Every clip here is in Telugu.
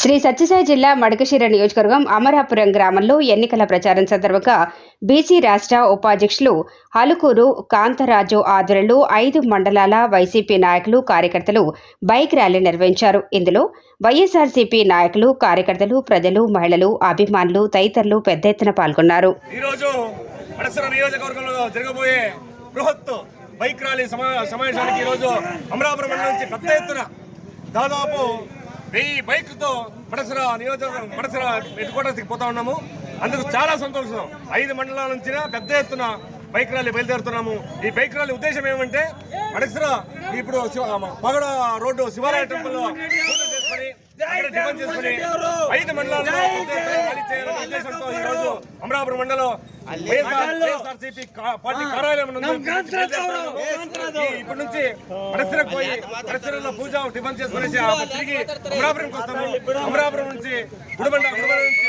శ్రీ సత్యసాయి జిల్లా మడకశిర నియోజకవర్గం అమరాపురం గ్రామంలో ఎన్నికల ప్రచారం సందర్భంగా బీసీ రాష్ట్ర ఉపాధ్యక్షులు హలుకూరు కాంతరాజు ఆధ్వర్యంలో ఐదు మండలాల వైసీపీ నాయకులు కార్యకర్తలు బైక్ ర్యాలీ నిర్వహించారు. ఇందులో వైఎస్ఆర్సీపీ నాయకులు కార్యకర్తలు ప్రజలు మహిళలు అభిమానులు తదితరులు పెద్ద ఎత్తున పాల్గొన్నారు. బైక్ ర్యాలీ సమావేశానికి ఈరోజు అమరాపురం మండలం నుంచి పెద్ద ఎత్తున దాదాపు వెయ్యి బైక్లతో పడసర నియోజకవర్గం పడసర హెడ్ క్వార్టర్స్కి పోతా ఉన్నాము. అందుకు చాలా సంతోషం. ఐదు మండలాల నుంచి పెద్ద ఎత్తున బైక్ ర్యాలీ బయలుదేరుతున్నాము. ఈ బైక్ ర్యాలీ ఉద్దేశం ఏమంటే పడసర ఇప్పుడు పగడ రోడ్డు శివాలయ టెంపుల్లో చేసుకొని ఐదు మండలాల్లో ఉద్దేశంతో ఈ రోజు అమరాపురం మండలం వైఎస్ఆర్సీపీ పార్టీ కార్యాలయం ఇప్పటి నుంచి పరిసరకు పోయి పరిసరలో పూజ టిఫిన్ చేసుకునేసి తిరిగి అమరాపురంకి వస్తాము. అమరాపురం నుంచి గుడిబండ గుడిబండ నుంచి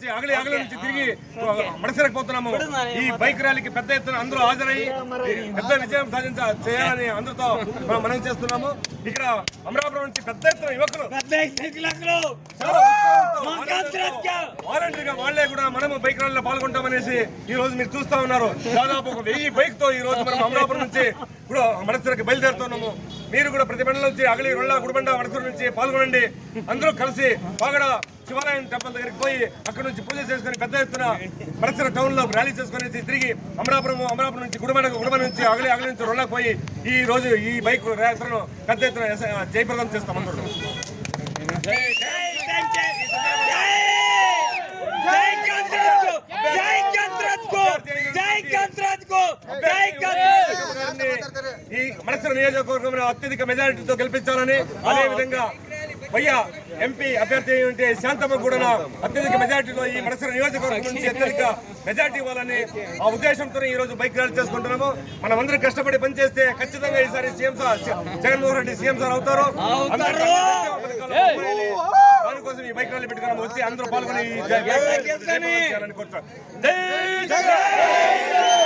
నుంచి అగలి అగలి నుంచి తిరిగి మడసరకు పోతున్నాము ఈ బైక్ ర్యాలీకి పెద్ద ఎత్తున అందరూ హాజరయ్యి పెద్ద విజయం సాధించ చేయాలని అందరితో మనం మనవి చేస్తున్నాము. ఇక్కడ అమరాపురం నుంచి పెద్ద ఎత్తున యువకులు. వాలంటీర్గా వాళ్ళే కూడా మనము బైక్ ర్యాలీలో పాల్గొంటామనేసి ఈ రోజు మీరు చూస్తా ఉన్నారు. దాదాపు ఒక వెయ్యి బైక్తో ఈ రోజు మనం అమరాపురం నుంచి ఇప్పుడు మడసరికి బయలుదేరుతున్నాము. మీరు కూడా ప్రతి మండలం నుంచి అగలి రొళ్ళ గుడిబండ మడసూరు నుంచి పాల్గొనండి. అందరూ కలిసి పాగడ శివాలయం టెంపుల్ దగ్గరికి పోయి అక్కడ నుంచి పూజ చేసుకొని పెద్ద ఎత్తున మడసర టౌన్లో ర్యాలీ చేసుకొని తిరిగి అమరాపురం అమరాపురం నుంచి గుడిబండ గుడిబండ నుంచి అగలి అగలి నుంచి రొళ్ళకి పోయి ఈ రోజు ఈ బైక్ యాత్రను పెద్ద ఎత్తున జయప్రదం చేస్తాం అందరూ. ఈ మనసు నియోజకవర్గంలో అత్యధిక మెజారిటీతో గెలిపించాలని అదే విధంగా భయ్య ఎంపీ అభ్యర్థి ఉంటే శాంతమ్మ కూడా అత్యధిక మెజారిటీలో ఈ మనసు నియోజకవర్గం నుంచి అత్యధిక మెజారిటీ ఇవ్వాలని ఆ ఉద్దేశంతో ఈ రోజు బైక్ ర్యాలీ చేసుకుంటున్నాము. మనం అందరం కష్టపడి పనిచేస్తే ఖచ్చితంగా ఈసారి CM sir Jaganmohan Reddy CM sir అవుతారు. దానికోసం ఈ బైక్ ర్యాలీ పెట్టుకున్నాము వచ్చి అందరూ పాల్గొని. జై జగన్!